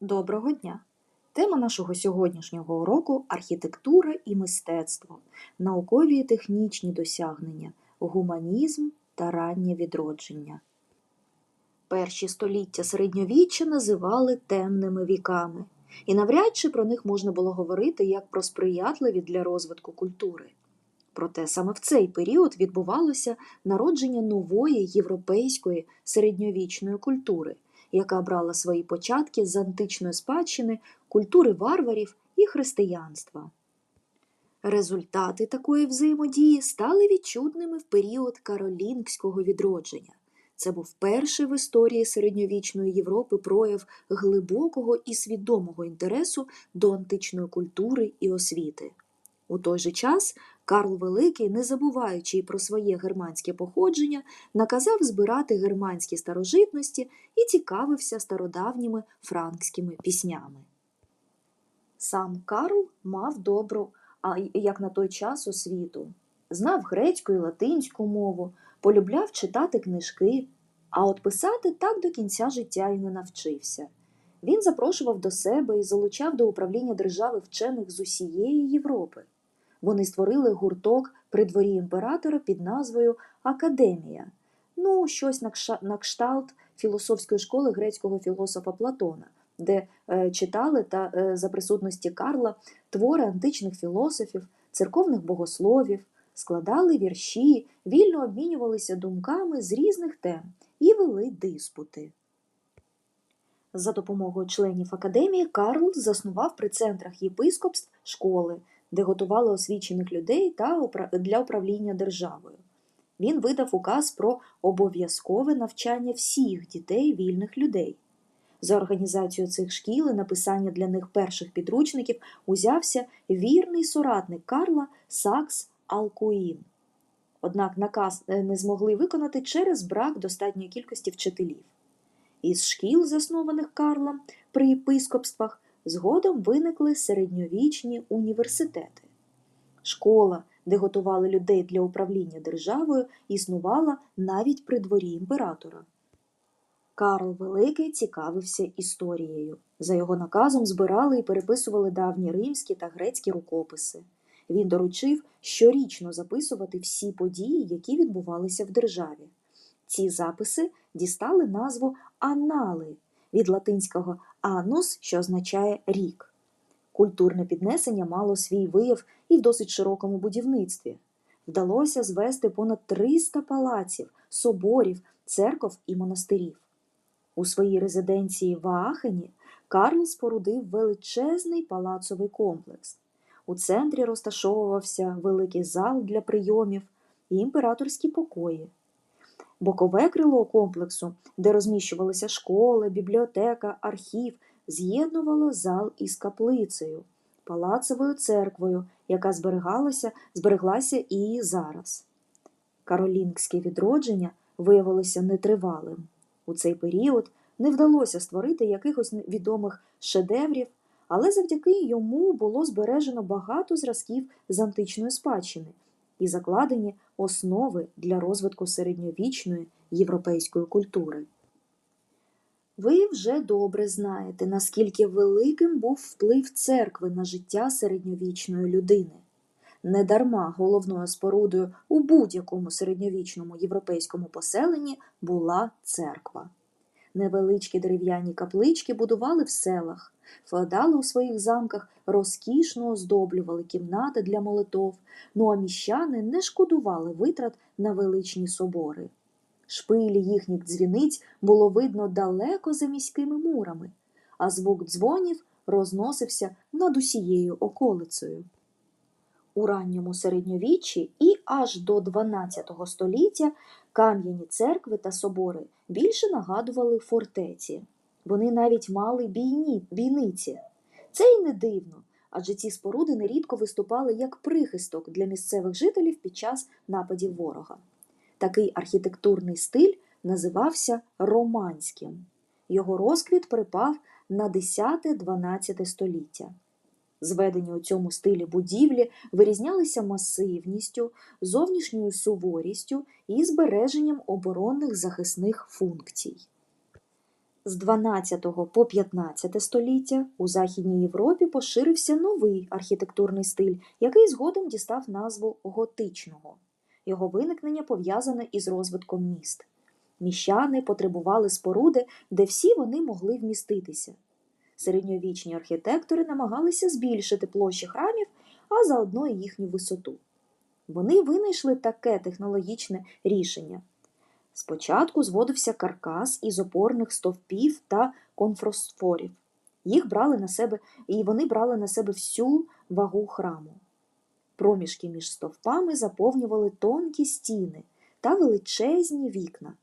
Доброго дня! Тема нашого сьогоднішнього уроку архітектура і мистецтво, наукові і технічні досягнення, гуманізм та раннє відродження. Перші століття середньовіччя називали темними віками, і навряд чи про них можна було говорити як про сприятливі для розвитку культури. Проте саме в цей період відбувалося народження нової європейської середньовічної культури, яка брала свої початки з античної спадщини, культури варварів і християнства. Результати такої взаємодії стали відчутними в період каролінгського відродження. Це був перший в історії середньовічної Європи прояв глибокого і свідомого інтересу до античної культури і освіти. У той же час Карл Великий, не забуваючи й про своє германське походження, наказав збирати германські старожитності і цікавився стародавніми франкськими піснями. Сам Карл мав добру, а як на той час освіту, знав грецьку і латинську мову, полюбляв читати книжки, а от писати так до кінця життя і не навчився. Він запрошував до себе і залучав до управління держави вчених з усієї Європи. Вони створили гурток при дворі імператора під назвою Академія, ну, щось на кшталт філософської школи грецького філософа Платона, де е, читали та е, за присутності Карла твори античних філософів, церковних богословів, складали вірші, вільно обмінювалися думками з різних тем і вели диспути. За допомогою членів академії Карл заснував при центрах єпископств школи, де готували освічених людей та для управління державою. Він видав указ про обов'язкове навчання всіх дітей вільних людей. За організацію цих шкіл і написання для них перших підручників узявся вірний соратник Карла Сакс Алкуїн. Однак наказ е, не змогли виконати через брак достатньої кількості вчителів. Із шкіл, заснованих Карлом при єпископствах, згодом виникли середньовічні університети. Школа, де готували людей для управління державою, існувала навіть при дворі імператора. Карл Великий цікавився історією. За його наказом збирали і переписували давні римські та грецькі рукописи. Він доручив щорічно записувати всі події, які відбувалися в державі. Ці записи дістали назву Анали від латинського анус, що означає рік. Культурне піднесення мало свій вияв і в досить широкому будівництві. Вдалося звести понад 300 палаців, соборів, церков і монастирів. У своїй резиденції в Аахені Карл спорудив величезний палацовий комплекс. У центрі розташовувався великий зал для прийомів і імператорські покої. Бокове крило комплексу, де розміщувалися школи, бібліотека, архів, з'єднувало зал із каплицею, палацовою церквою, яка зберігалася, збереглася і зараз. Каролінгське відродження виявилося нетривалим. У цей період не вдалося створити якихось відомих шедеврів, але завдяки йому було збережено багато зразків з античної спадщини і закладені основи для розвитку середньовічної європейської культури. Ви вже добре знаєте, наскільки великим був вплив церкви на життя середньовічної людини. Недарма головною спорудою у будь-якому середньовічному європейському поселенні була церква. Невеличкі дерев'яні каплички будували в селах, феодали у своїх замках розкішно оздоблювали кімнати для молитов, ну а міщани не шкодували витрат на величні собори. Шпилі їхніх дзвіниць було видно далеко за міськими мурами, а звук дзвонів розносився над усією околицею. У ранньому середньовіччі і аж до XII століття кам'яні церкви та собори більше нагадували фортеці. Вони навіть мали бійні, бійниці. Це й не дивно, адже ці споруди нерідко виступали як прихисток для місцевих жителів під час нападів ворога. Такий архітектурний стиль називався романським. Його розквіт припав на 10-12 століття. Зведені у цьому стилі будівлі вирізнялися масивністю, зовнішньою суворістю і збереженням оборонних захисних функцій. З 12 по 15 століття у Західній Європі поширився новий архітектурний стиль, який згодом дістав назву готичного. Його виникнення пов'язане із розвитком міст. Міщани потребували споруди, де всі вони могли вміститися. Середньовічні архітектори намагалися збільшити площі храмів, а заодно і їхню висоту. Вони винайшли таке технологічне рішення. Спочатку зводився каркас із опорних стовпів та конфросфорів. Їх брали на себе, і вони брали на себе всю вагу храму. Проміжки між стовпами заповнювали тонкі стіни та величезні вікна.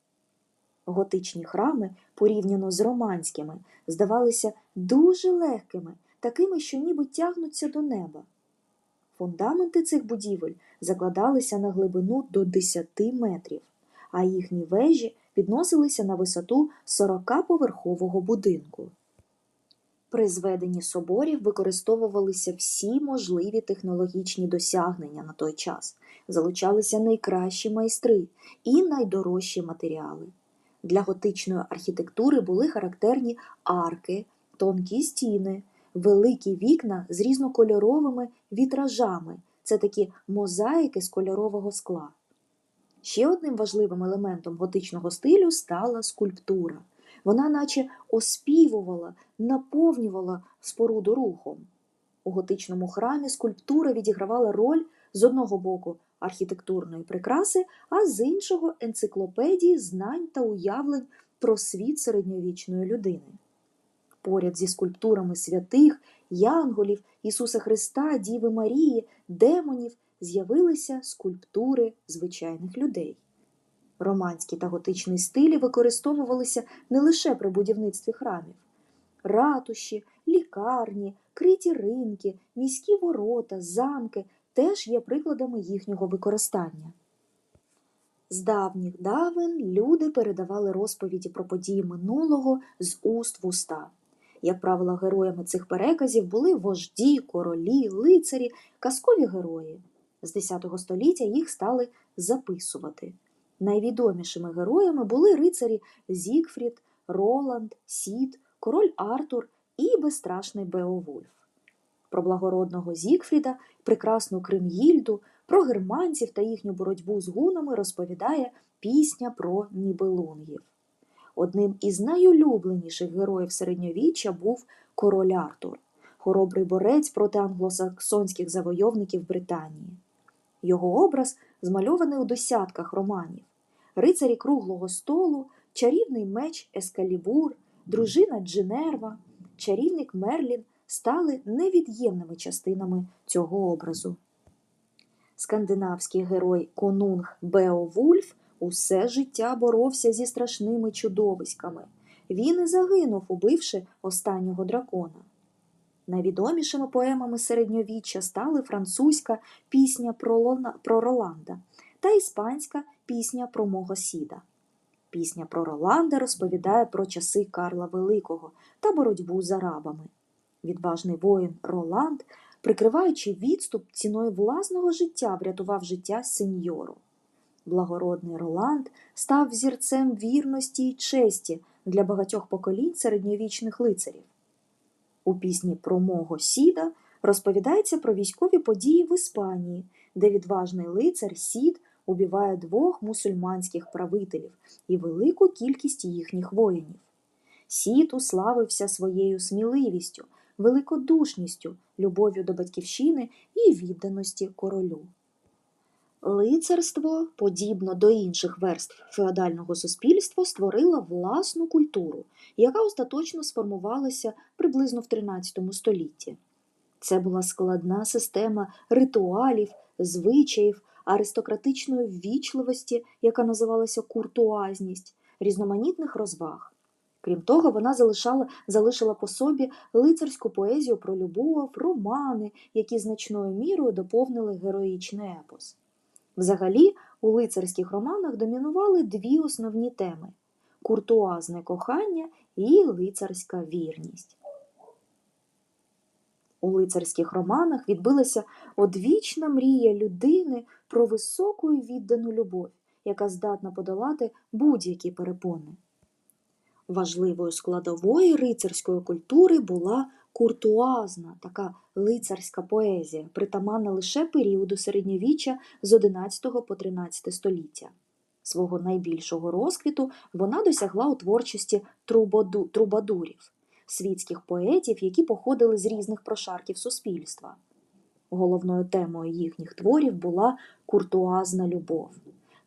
Готичні храми, порівняно з романськими, здавалися дуже легкими, такими, що ніби тягнуться до неба. Фундаменти цих будівель закладалися на глибину до 10 метрів, а їхні вежі підносилися на висоту 40-поверхового будинку. При зведенні соборів використовувалися всі можливі технологічні досягнення на той час, залучалися найкращі майстри і найдорожчі матеріали. Для готичної архітектури були характерні арки, тонкі стіни, великі вікна з різнокольоровими вітражами це такі мозаїки з кольорового скла. Ще одним важливим елементом готичного стилю стала скульптура. Вона наче оспівувала, наповнювала споруду рухом. У готичному храмі скульптура відігравала роль з одного боку архітектурної прикраси, а з іншого енциклопедії знань та уявлень про світ середньовічної людини. Поряд зі скульптурами святих, янголів, Ісуса Христа, Діви Марії, демонів з'явилися скульптури звичайних людей. Романські та готичні стилі використовувалися не лише при будівництві храмів. Ратуші, лікарні, криті ринки, міські ворота, замки теж є прикладами їхнього використання. З давніх давен люди передавали розповіді про події минулого з уст в уста. Як правило, героями цих переказів були вожді, королі, лицарі, казкові герої. З X століття їх стали записувати. Найвідомішими героями були рицарі Зігфрід, Роланд, Сід, король Артур і безстрашний Беовульф. Про благородного Зігфріда, прекрасну Крим'їльду, про германців та їхню боротьбу з гунами розповідає пісня про Нібелунгів. Одним із найулюбленіших героїв середньовіччя був король Артур, хоробрий борець проти англосаксонських завойовників Британії. Його образ змальований у десятках романів рицарі круглого столу, чарівний меч Ескалібур, дружина Дженерва, чарівник Мерлін стали невід'ємними частинами цього образу. Скандинавський герой Конунг Беовульф усе життя боровся зі страшними чудовиськами. Він і загинув, убивши останнього дракона. Найвідомішими поемами середньовіччя стали французька пісня про, Лона... про Роланда та іспанська пісня про мого сіда. Пісня про Роланда розповідає про часи Карла Великого та боротьбу з арабами. Відважний воїн Роланд, прикриваючи відступ ціною власного життя, врятував життя сеньору. Благородний Роланд став взірцем вірності й честі для багатьох поколінь середньовічних лицарів. У пісні про мого сіда розповідається про військові події в Іспанії, де відважний лицар Сід убиває двох мусульманських правителів і велику кількість їхніх воїнів. Сід уславився своєю сміливістю, великодушністю, любов'ю до батьківщини і відданості королю. Лицарство, подібно до інших верств феодального суспільства, створило власну культуру, яка остаточно сформувалася приблизно в XIII столітті. Це була складна система ритуалів, звичаїв, аристократичної ввічливості, яка називалася куртуазність, різноманітних розваг. Крім того, вона залишала, залишила по собі лицарську поезію про любов, романи, які значною мірою доповнили героїчний епос. Взагалі, у лицарських романах домінували дві основні теми куртуазне кохання і лицарська вірність. У лицарських романах відбилася одвічна мрія людини про високу і віддану любов, яка здатна подолати будь-які перепони. Важливою складовою рицарської культури була куртуазна, така лицарська поезія, притаманна лише періоду середньовіччя з 11 по 13 століття. Свого найбільшого розквіту вона досягла у творчості трубаду- трубадурів, світських поетів, які походили з різних прошарків суспільства. Головною темою їхніх творів була куртуазна любов.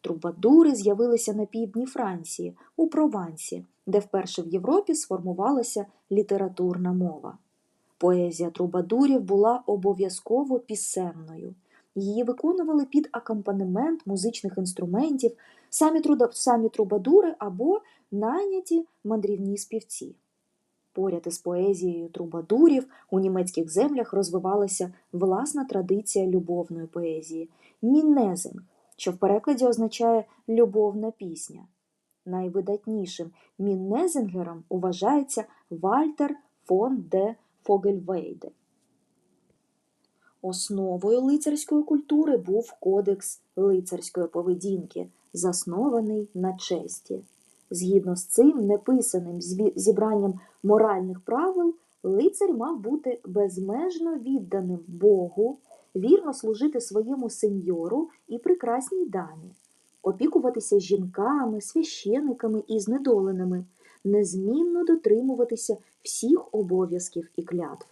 Трубадури з'явилися на півдні Франції, у Провансі, де вперше в Європі сформувалася літературна мова. Поезія трубадурів була обов'язково пісенною. Її виконували під акомпанемент музичних інструментів, самі, труда- самі трубадури або найняті мандрівні співці. Поряд із поезією трубадурів у німецьких землях розвивалася власна традиція любовної поезії мінезинг, що в перекладі означає любовна пісня. Найвидатнішим міннезингером вважається Вальтер фон де Фогельвейде. Основою лицарської культури був кодекс лицарської поведінки, заснований на честі. Згідно з цим неписаним зібранням моральних правил, лицар мав бути безмежно відданим Богу, вірно служити своєму сеньору і прекрасній дамі, опікуватися жінками, священиками і знедоленими, незмінно дотримуватися всіх обов'язків і клятв.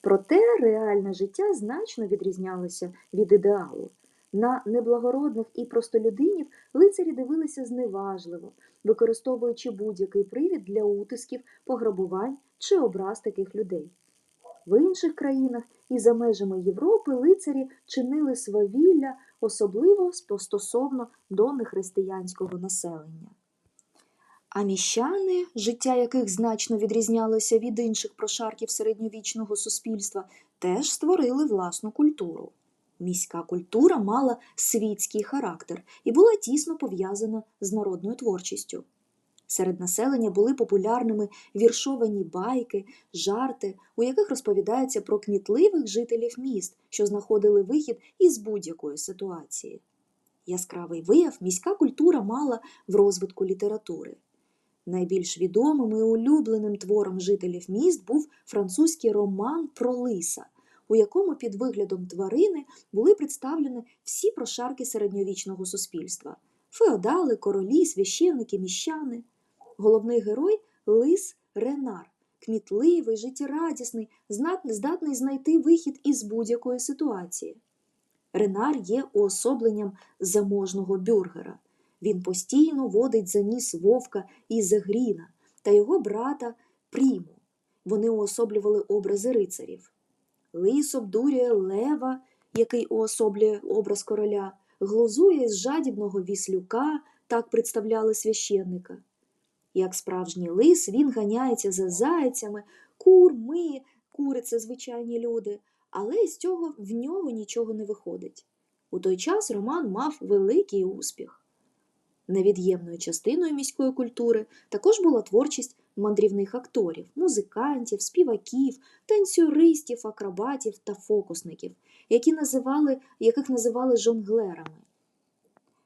Проте реальне життя значно відрізнялося від ідеалу. На неблагородних і простолюдинів лицарі дивилися зневажливо, використовуючи будь-який привід для утисків, пограбувань чи образ таких людей. В інших країнах і за межами Європи лицарі чинили свавілля, особливо стосовно до нехристиянського населення. А міщани, життя яких значно відрізнялося від інших прошарків середньовічного суспільства, теж створили власну культуру. Міська культура мала світський характер і була тісно пов'язана з народною творчістю. Серед населення були популярними віршовані байки, жарти, у яких розповідається про кмітливих жителів міст, що знаходили вихід із будь-якої ситуації. Яскравий вияв міська культура мала в розвитку літератури. Найбільш відомим і улюбленим твором жителів міст був французький роман про лиса, у якому під виглядом тварини були представлені всі прошарки середньовічного суспільства феодали, королі, священники, міщани. Головний герой лис Ренар, кмітливий, життєрадісний, здатний знайти вихід із будь-якої ситуації. Ренар є уособленням заможного бюргера. Він постійно водить за ніс вовка Ізегріна та його брата Пріму. Вони уособлювали образи рицарів. Лис обдурює лева, який уособлює образ короля, глузує з жадібного віслюка, так представляли священника. Як справжній лис, він ганяється за зайцями, курми, кури це звичайні люди, але з цього в нього нічого не виходить. У той час роман мав великий успіх. Невід'ємною частиною міської культури також була творчість мандрівних акторів, музикантів, співаків, танцюристів, акробатів та фокусників, які називали, яких називали жонглерами.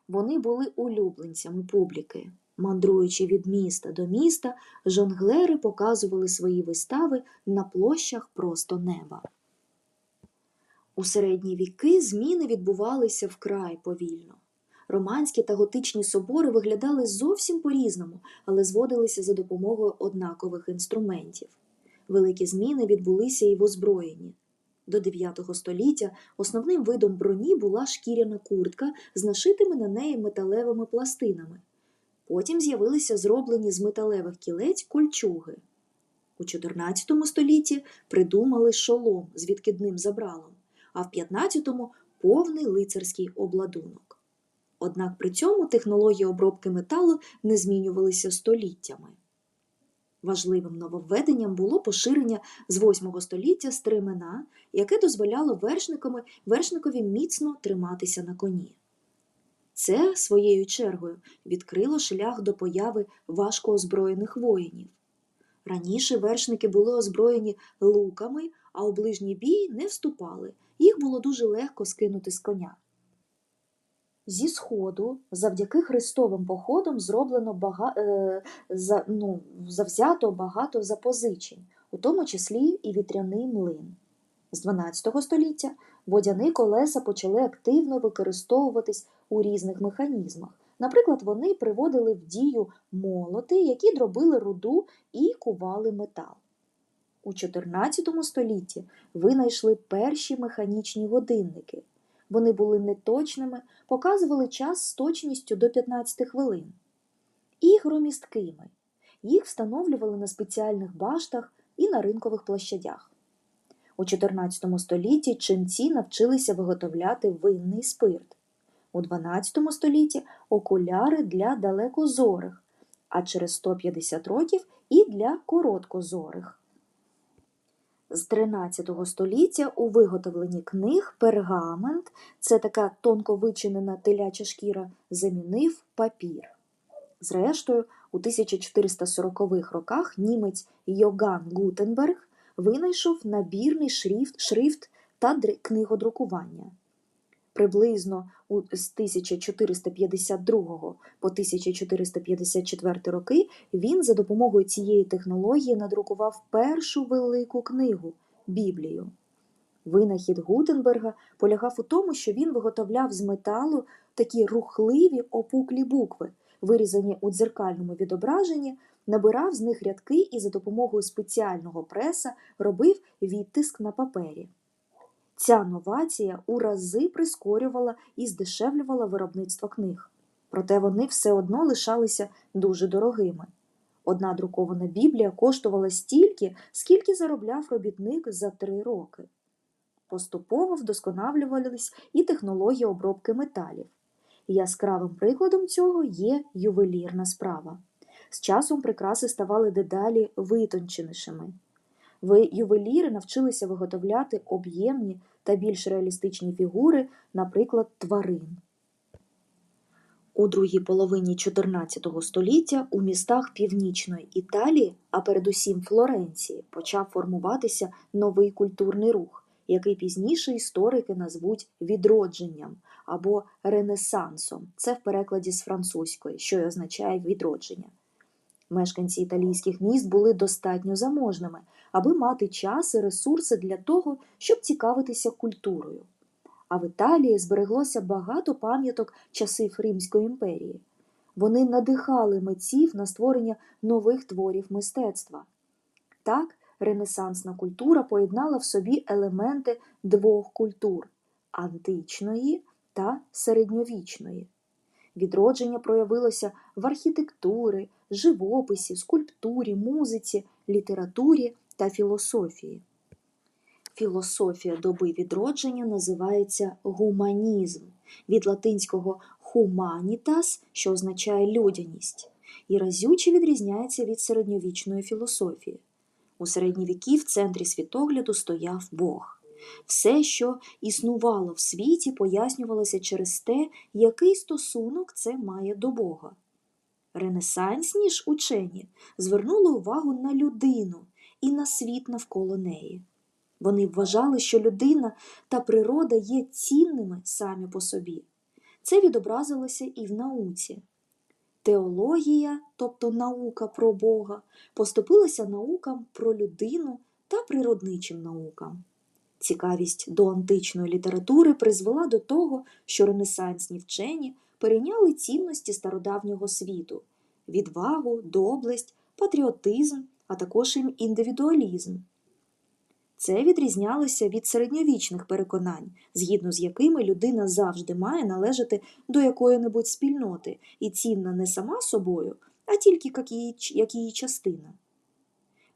Вони були улюбленцями публіки. Мандруючи від міста до міста, жонглери показували свої вистави на площах просто неба. У середні віки зміни відбувалися вкрай повільно. Романські та готичні собори виглядали зовсім по-різному, але зводилися за допомогою однакових інструментів. Великі зміни відбулися і в озброєнні. До 9 століття основним видом броні була шкіряна куртка з нашитими на неї металевими пластинами. Потім з'явилися зроблені з металевих кілець кольчуги. У 14 столітті придумали шолом з відкидним забралом, а в 15-му повний лицарський обладунок. Однак при цьому технології обробки металу не змінювалися століттями. Важливим нововведенням було поширення з 8 століття стремена, яке дозволяло вершникові, міцно триматися на коні. Це, своєю чергою, відкрило шлях до появи важкоозброєних воїнів. Раніше вершники були озброєні луками, а у ближній бій не вступали, їх було дуже легко скинути з коня. Зі сходу, завдяки хрестовим походам, зроблено бага... е, за... ну, завзято багато запозичень, у тому числі і вітряний млин. З 12 століття водяні колеса почали активно використовуватись у різних механізмах. Наприклад, вони приводили в дію молоти, які дробили руду і кували метал. У 14 столітті винайшли перші механічні годинники. Вони були неточними, показували час з точністю до 15 хвилин. І громісткими. Їх встановлювали на спеціальних баштах і на ринкових площадях. У 14 столітті ченці навчилися виготовляти винний спирт. У 12 столітті окуляри для далекозорих, а через 150 років і для короткозорих. З 13 століття у виготовленні книг пергамент, це така тонко вичинена теляча шкіра, замінив папір. Зрештою, у 1440-х роках німець Йоган Гутенберг винайшов набірний шрифт, шрифт та книгодрукування. Приблизно з 1452 по 1454 роки він за допомогою цієї технології надрукував першу велику книгу Біблію. Винахід Гутенберга полягав у тому, що він виготовляв з металу такі рухливі опуклі букви, вирізані у дзеркальному відображенні, набирав з них рядки і за допомогою спеціального преса робив відтиск на папері. Ця новація у рази прискорювала і здешевлювала виробництво книг, проте вони все одно лишалися дуже дорогими. Одна друкована Біблія коштувала стільки, скільки заробляв робітник за три роки. Поступово вдосконалювались і технології обробки металів. Яскравим прикладом цього є ювелірна справа. З часом прикраси ставали дедалі витонченішими. Ви ювеліри навчилися виготовляти об'ємні та більш реалістичні фігури, наприклад, тварин. У другій половині XIV століття у містах Північної Італії, а передусім Флоренції, почав формуватися новий культурний рух, який пізніше історики назвуть відродженням або ренесансом. Це в перекладі з французької, що й означає відродження. Мешканці італійських міст були достатньо заможними, аби мати час і ресурси для того, щоб цікавитися культурою. А в Італії збереглося багато пам'яток часів Римської імперії. Вони надихали митців на створення нових творів мистецтва. Так, ренесансна культура поєднала в собі елементи двох культур античної та середньовічної. Відродження проявилося в архітектурі, живописі, скульптурі, музиці, літературі та філософії. Філософія доби відродження називається гуманізм від латинського humanitas, що означає людяність, і разюче відрізняється від середньовічної філософії. У середні віки в центрі світогляду стояв Бог. Все, що існувало в світі, пояснювалося через те, який стосунок це має до Бога. Ренесансні ж учені звернули увагу на людину і на світ навколо неї. Вони вважали, що людина та природа є цінними самі по собі. Це відобразилося і в науці. Теологія, тобто наука про Бога, поступилася наукам про людину та природничим наукам. Цікавість до античної літератури призвела до того, що ренесансні вчені перейняли цінності стародавнього світу відвагу, доблесть, патріотизм, а також індивідуалізм. Це відрізнялося від середньовічних переконань, згідно з якими людина завжди має належати до якої-небудь спільноти і цінна не сама собою, а тільки як її, як її частина.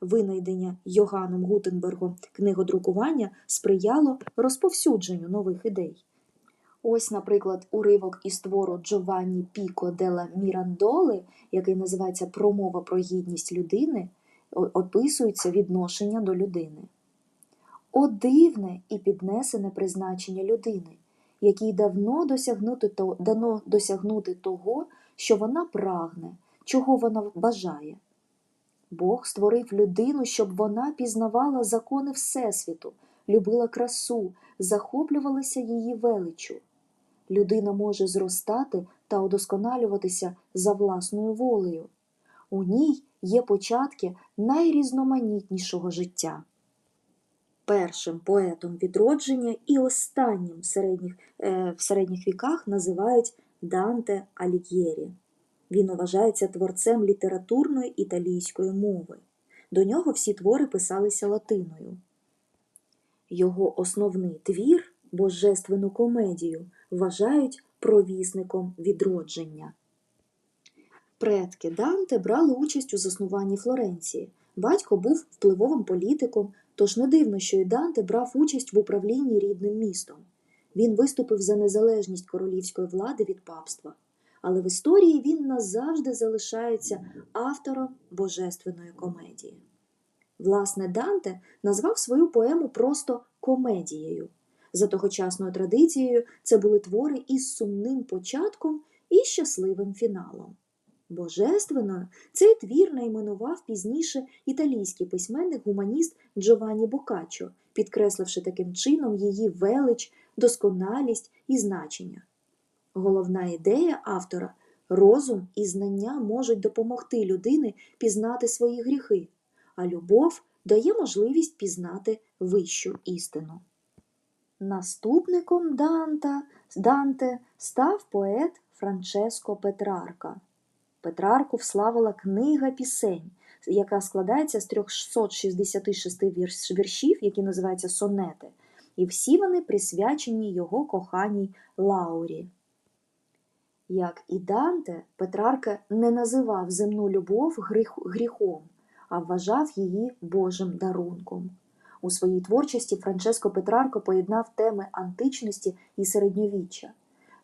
Винайдення Йоганом Гутенбергом книгодрукування сприяло розповсюдженню нових ідей. Ось, наприклад, уривок із твору Джованні Піко делла Мірандоли, який називається Промова про гідність людини, описується відношення до людини. О дивне і піднесене призначення людини, якій давно досягнути, дано досягнути того, що вона прагне, чого вона бажає. Бог створив людину, щоб вона пізнавала закони Всесвіту, любила красу, захоплювалася її величчю. Людина може зростати та удосконалюватися за власною волею. У ній є початки найрізноманітнішого життя. Першим поетом відродження і останнім в середніх, е, в середніх віках називають Данте Алігєрі. Він вважається творцем літературної італійської мови. До нього всі твори писалися латиною. Його основний твір, божественну комедію, вважають провісником відродження. Предки Данте брали участь у заснуванні Флоренції. Батько був впливовим політиком, тож не дивно, що і Данте брав участь в управлінні рідним містом. Він виступив за незалежність королівської влади від папства, але в історії він назавжди залишається автором божественної комедії. Власне, Данте назвав свою поему просто комедією. За тогочасною традицією це були твори із сумним початком і щасливим фіналом. Божественною цей твір найменував пізніше італійський письменник-гуманіст Джованні Бокаччо, підкресливши таким чином її велич, досконалість і значення. Головна ідея автора розум і знання можуть допомогти людині пізнати свої гріхи, а любов дає можливість пізнати вищу істину. Наступником Данта, Данте став поет Франческо Петрарка. Петрарку вславила книга пісень, яка складається з 366 віршів, які називаються сонети, і всі вони присвячені його коханій Лаурі. Як і Данте, Петрарка не називав земну любов гріхом, а вважав її Божим дарунком. У своїй творчості Франческо Петрарко поєднав теми античності і середньовіччя.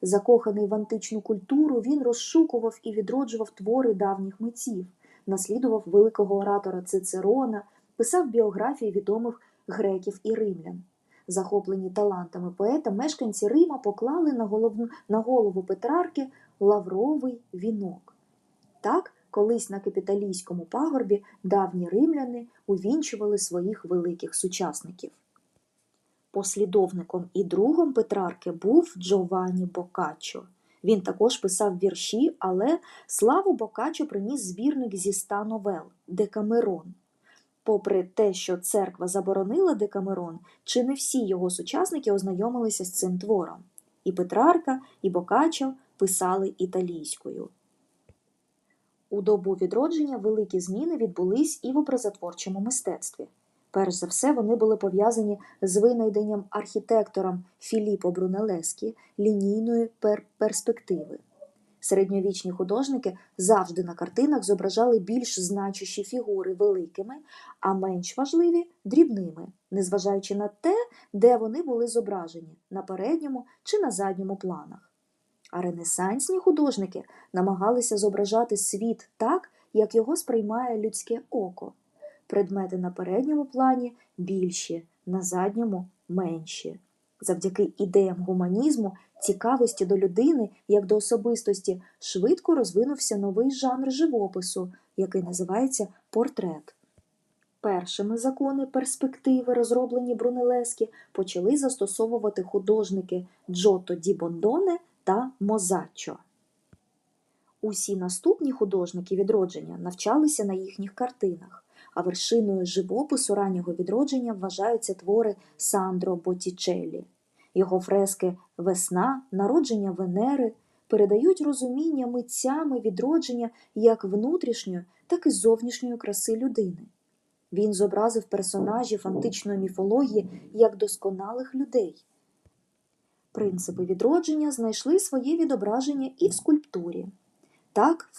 Закоханий в античну культуру, він розшукував і відроджував твори давніх митців, наслідував великого оратора Цицерона, писав біографії відомих греків і римлян. Захоплені талантами поета, мешканці Рима поклали на голову, на голову Петрарки лавровий вінок. Так, колись на капіталійському пагорбі давні римляни увінчували своїх великих сучасників. Послідовником і другом Петрарки був Джованні Бокаччо. Він також писав вірші, але славу Бокаччо приніс збірник зі ста новел Декамерон. Попри те, що церква заборонила Декамерон, чи не всі його сучасники ознайомилися з цим твором. І Петрарка, і Бокаччо писали італійською. У добу відродження великі зміни відбулись і в образотворчому мистецтві. Перш за все, вони були пов'язані з винайденням архітектором Філіппо Брунелескі лінійної пер перспективи. Середньовічні художники завжди на картинах зображали більш значущі фігури великими, а менш важливі дрібними, незважаючи на те, де вони були зображені на передньому чи на задньому планах. А ренесансні художники намагалися зображати світ так, як його сприймає людське око. Предмети на передньому плані більші, на задньому менші. Завдяки ідеям гуманізму, цікавості до людини як до особистості, швидко розвинувся новий жанр живопису, який називається портрет. Першими закони перспективи, розроблені Брунелескі, почали застосовувати художники Джото Ді Бондоне та Мозаччо. Усі наступні художники відродження навчалися на їхніх картинах а вершиною живопису раннього відродження вважаються твори Сандро Боттічеллі. Його фрески Весна, народження Венери передають розуміння митцями відродження як внутрішньої, так і зовнішньої краси людини. Він зобразив персонажів античної міфології як досконалих людей. Принципи відродження знайшли своє відображення і в скульптурі. Так,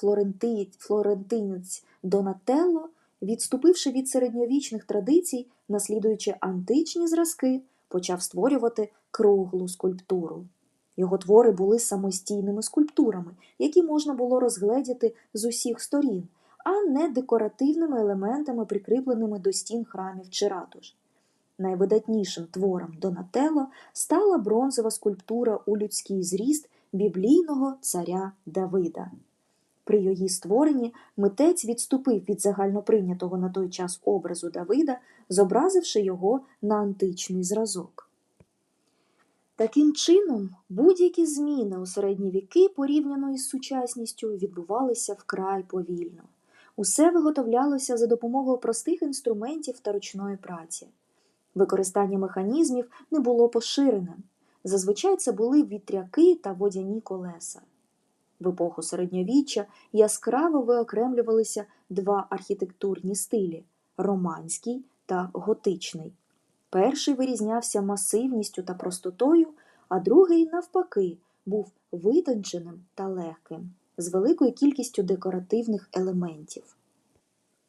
флорентинець Донателло відступивши від середньовічних традицій, наслідуючи античні зразки, почав створювати круглу скульптуру. Його твори були самостійними скульптурами, які можна було розгледіти з усіх сторін, а не декоративними елементами, прикріпленими до стін храмів чи ратуш. Найвидатнішим твором Донателло стала бронзова скульптура у людський зріст біблійного царя Давида. При її створенні митець відступив від загальноприйнятого на той час образу Давида, зобразивши його на античний зразок. Таким чином, будь-які зміни у середні віки порівняно із сучасністю відбувалися вкрай повільно. Усе виготовлялося за допомогою простих інструментів та ручної праці. Використання механізмів не було поширеним. Зазвичай це були вітряки та водяні колеса. В епоху середньовіччя яскраво виокремлювалися два архітектурні стилі романський та готичний. Перший вирізнявся масивністю та простотою, а другий, навпаки, був витонченим та легким, з великою кількістю декоративних елементів.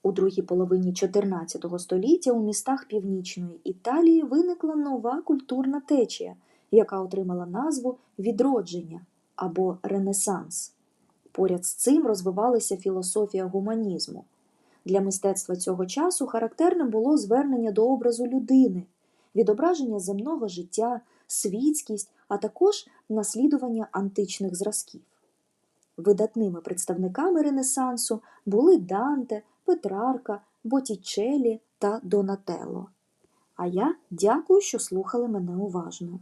У другій половині XIV століття у містах Північної Італії виникла нова культурна течія, яка отримала назву відродження або Ренесанс. Поряд з цим розвивалася філософія гуманізму. Для мистецтва цього часу характерним було звернення до образу людини, відображення земного життя, світськість, а також наслідування античних зразків. Видатними представниками Ренесансу були Данте, Петрарка, Боттічелі та Донателло. А я дякую, що слухали мене уважно.